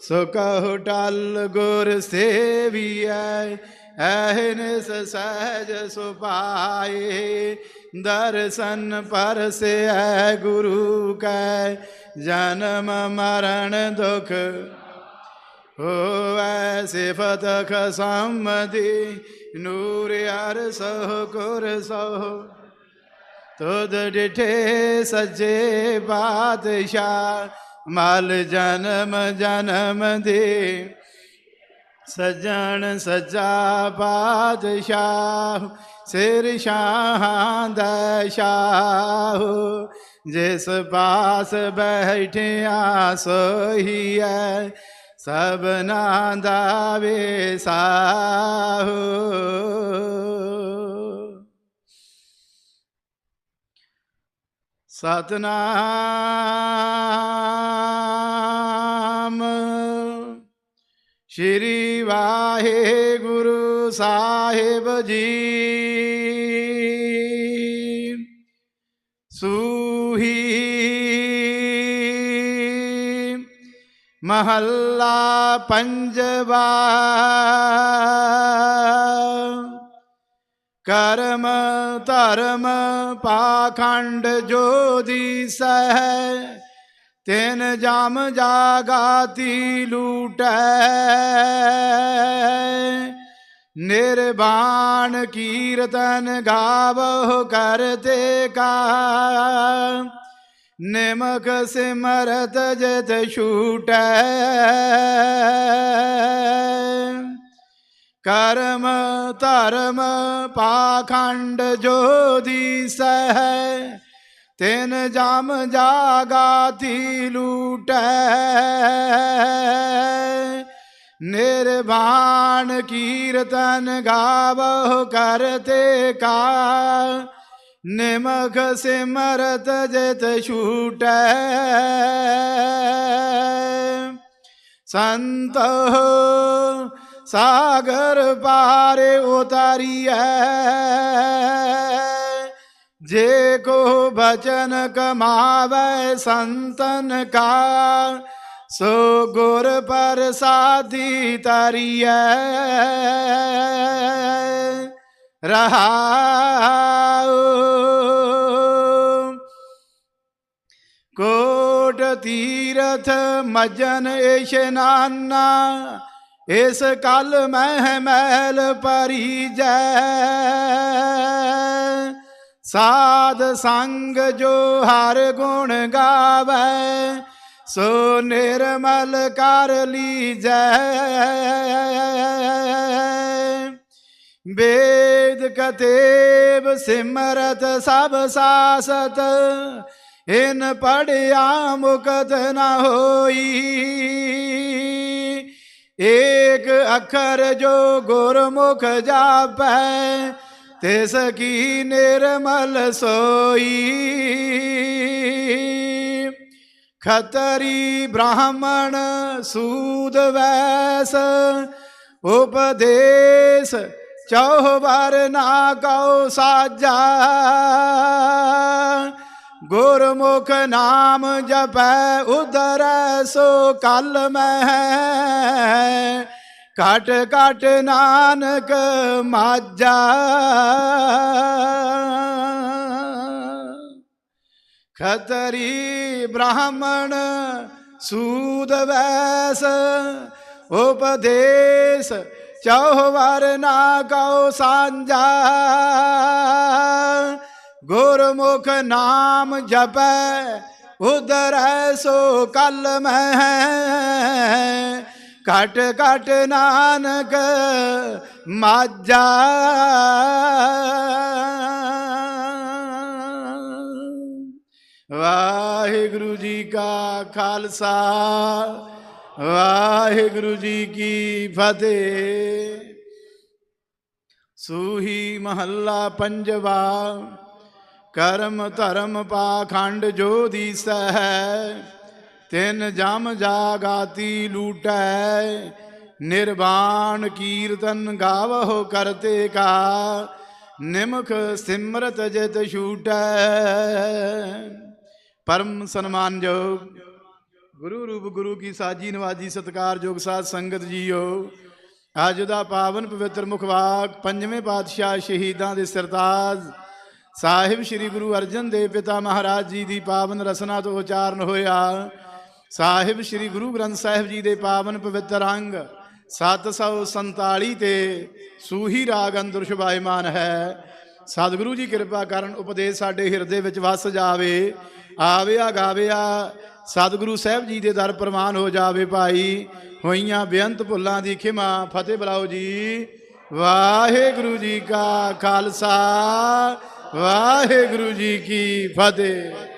ਸੋ ਕਹੋ ਟਲ ਗੁਰ ਸੇਵੀਐ ਐਹਨਿਸ ਸਹਿਜ ਸੁਪਾਏ ਦਰਸ਼ਨ ਪਰਸੈ ਗੁਰੂ ਕੈ, ਜਨਮ ਮਰਨ ਦੁਖ ਹੋਵੈ ਸਿਫਤ ਖਸਮਦੀ, ਨੂਰ ਅਰ ਸੋ ਗੁਰ ਸੋ ਤੁਧ ਡਿਠੇ ਸੱਜੇ ਬਾਦਸ਼ਾਹ ਮਲ ਜਨਮ ਜਨਮ ਦੇ। ਸਜਣ ਸੱਜਾ ਬਾਦਸ਼ਾਹ, ਸਿਰ ਸ਼ਾਹਾਂ ਦਾ ਸ਼ਾਹ। ਜਿਸ ਪਾਸ ਬੈਠਿਆ ਸੋਹੀ ਹੈ ਸਭਨਾ ਦਾ ਵੇਸਾਹੂ। ਸਤਨਾਮ ਸ਼੍ਰੀ ਵਾਹਿਗੁਰੂ ਸਾਹਿਬ ਜੀ। ਸੂਹੀ ਮਹੱਲਾ ਪੰਜਵਾ। ਕਰਮ ਧਰਮ ਪਾਖੰਡ ਜੋ ਦੀਸੈ ਤਿਨ ਜਮ ਜਾਗਾਤੀ ਲੂਟੈ। ਨਿਰਵਾਣ ਕੀਰਤਨ ਗਾਵੋ ਕਰਤੇ ਕਾ ਨਿਮਕ ਸਿਮਰਤ ਜਿਤ ਛੂਟੈ। ਕਰਮ ਧਰਮ ਪਾਖੰਡ ਜੋ ਸਹਿ। ਤਿਨ ਜਮ ਜਾਗਾਤੀ ਲੂਟੈ। ਨਿਰਵਾਣ ਕੀਰਤਨ ਗਾਵੋ ਕਰਤੇ ਕਾ ਨਿਮਖ ਸਿਮਰਤ ਜਿਤ ਛੂਟੈ। ਸੰਤ ਸਾਗਰ ਪਾਰੇ ਉਤਾਰੀਐ। ਜੇ ਕੋ ਬਚਨ ਕਮਾਵੇ ਸੰਤਨ ਕਾ ਸੋ ਗੁਰ ਪ੍ਰਸਾਦੀ ਤਰੀਐ। ਰਹਾਉ। ਕੋਟ ਤੀਰਥ ਮਜਨ ਇਸ਼ਨਾਨਾ ਇਸ ਕਲ ਮਹਿ ਮਹਿਲ ਪਰੀਜੈ ਸਾਧ ਸੰਗ ਜੋ ਹਰ ਗੁਣ ਗਾਵੇ, ਸੋ ਨਿਰਮਲ ਕਰ ਲੀਜੈ। ਵੇਦ ਕਤੇਬ ਸਿਮਰਤ ਸਭ ਸਾਸਤ, ਇਨ ਪੜਿਆ ਮੁਕਤ ਨਾ ਹੋਈ। ਏਕ ਅੱਖਰ ਜੋ ਗੁਰਮੁਖ ਜਾਪੈ ਤਿਸ ਕੀ ਨਿਰਮਲ ਸੋਈ। ਖਤਰੀ ਬ੍ਰਾਹਮਣ ਸੂਦ ਵੈਸ, ਉਪਦੇਸ਼ ਚੌਹਵਰ ਨਾ ਕਉ ਸਾਜਾ। ਗੁਰਮੁਖ ਨਾਮ ਜਪੈ ਉਦਰ ਸੋ ਕਲ ਮਹਿ ਘਟ ਕਟ ਨਾਨਕ ਮਾਜਾ ਖਤਰੀ ਬ੍ਰਾਹਮਣ ਸੂਦ ਵੈਸ, ਉਪਦੇਸ਼ ਚੌਹਵਰ ਨਾ ਕਉ ਸਾਂਝਾ। ਗੁਰਮੁਖ ਨਾਮ ਜਪੈ ਉਦਰ ਸੋ ਕਲ ਮਹਿ। ਕਟ ਕਟ ਨਾਨਕ ਮਾਝਾ। ਵਾਹਿਗੁਰੂ ਜੀ ਕਾ ਖਾਲਸਾ, ਵਾਹਿਗੁਰੂ ਜੀ ਕੀ ਫਤਿਹ। ਸੂਹੀ ਮਹੱਲਾ ਪੰਜਵਾ, ਕਰਮ ਧਰਮ ਪਾਖੰਡ ਜੋ ਸਹਿ। ਤਿਨ ਜਮ ਜਾਗਾਤੀ ਲੂਟੈ, ਨਿਰਵਾਣ ਕੀਰਤਨ ਗਾਵਹੁ ਕਰਤੇ ਕਾ, ਨਿਮਖ ਸਿਮਰਤ ਜਿਤ ਛੂਟੈ। ਪਰਮ ਸਨਮਾਨਯੋਗ ਗੁਰੂ ਰੂਪ ਗੁਰੂ ਕੀ ਸਾਜੀ ਨਵਾਜੀ ਸਤਕਾਰਯੋਗ ਸਾਧ ਸੰਗਤ ਜੀਓ, ਅੱਜ ਦਾ ਪਾਵਨ ਪਵਿੱਤਰ ਮੁਖਵਾਕ ਪੰਜਵੇਂ ਪਾਤਸ਼ਾਹ ਸ਼ਹੀਦਾਂ ਦੇ ਸਰਤਾਜ। ਸਾਹਿਬ ਸ੍ਰੀ ਗੁਰੂ ਅਰਜਨ ਦੇਵ ਪਿਤਾ ਮਹਾਰਾਜ ਜੀ ਦੀ ਪਾਵਨ ਰਸਨਾ ਤੋਂ ਉਚਾਰਨ ਹੋਇਆ। ਸਾਹਿਬ ਸ੍ਰੀ ਗੁਰੂ ਗ੍ਰੰਥ ਸਾਹਿਬ ਜੀ ਦੇ ਪਾਵਨ ਪਵਿੱਤਰ ਅੰਗ 747 ਤੇ ਸੂਹੀ ਰਾਗ ਅੰਦਰ ਸ਼ੁਭਾਇਮਾਨ ਹੈ। ਸਤਿਗੁਰੂ ਜੀ ਕਿਰਪਾ ਕਰਨ ਉਪਦੇਸ਼ ਸਾਡੇ ਹਿਰਦੇ ਵਿੱਚ ਵਸ ਜਾਵੇ, ਆਵਿਆ ਗਾਵਿਆ, ਸਤਿਗੁਰੂ ਸਾਹਿਬ ਜੀ ਦੇ ਦਰ ਪ੍ਰਵਾਨ ਹੋ ਜਾਵੇ ਭਾਈ। ਹੋਈਆਂ ਬੇਅੰਤ ਭੁੱਲਾਂ ਦੀ ਖਿਮਾ, ਫਤਿਹ ਬੁਲਾਓ ਜੀ। ਵਾਹਿਗੁਰੂ ਜੀ ਕਾ ਖਾਲਸਾ, ਵਾਹਿਗੁਰੂ ਜੀ ਕੀ ਫਤਿਹ।